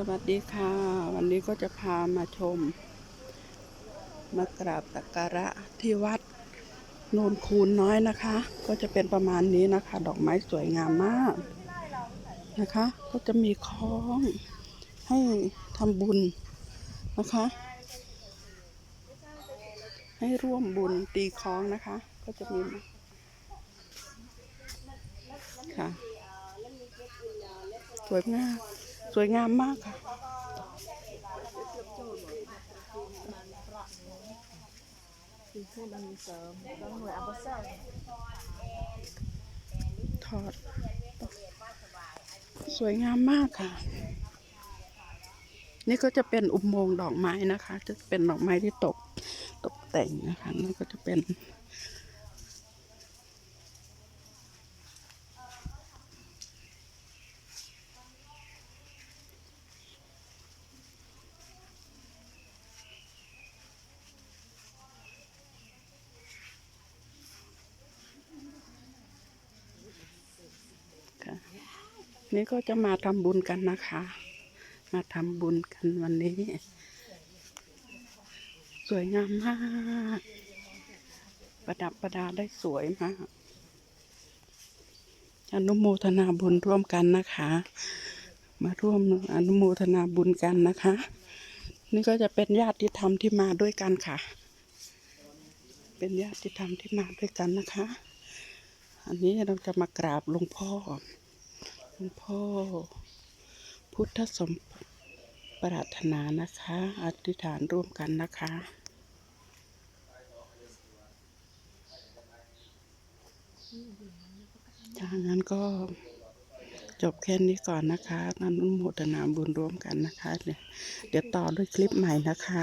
สวัสดีค่ะ วันนี้ก็จะพามาชม มากราบสักการะที่วัดโนนคูนน้อยนะคะ ก็จะเป็นประมาณนี้นะคะ ดอกไม้สวยงามมากนะคะ ก็จะมีคล้องให้ทำบุญนะคะ ให้ร่วมบุญตีคล้องนะคะ ก็จะมีค่ะสวยงาม วยงามมากค่ะ ถอด สวยงามมากค่ะ นี่ก็จะเป็นอุโมงค์ดอกไม้นะคะ จะเป็นดอกไม้ที่ตกตกแต่งนะคะนั่ก็จะเป็น นี่ก็จะมาทำบุญกันนะคะ มาทำบุญกันวันนี้ สวยงามมาก ประดับประดาได้สวยมากอนุโมทนาบุญร่วมกันนะคะ มาร่วมอนุโมทนาบุญกันนะคะ นี่ก็จะเป็นญาติธรรมที่มาด้วยกันค่ะ เป็นญาติธรรมที่มาด้วยกันนะคะ อันนี้เราจะมากราบหลวงพ่อ หลวงพ่อ พุทธสมปรารถนานะคะ อธิษฐานร่วมกันนะคะจากนั้นก็จบแค่นี้ก่อนนะคะอนุโมทนาบุญร่วมกันนะคะ เดี๋ยวต่อด้วยคลิปใหม่นะคะ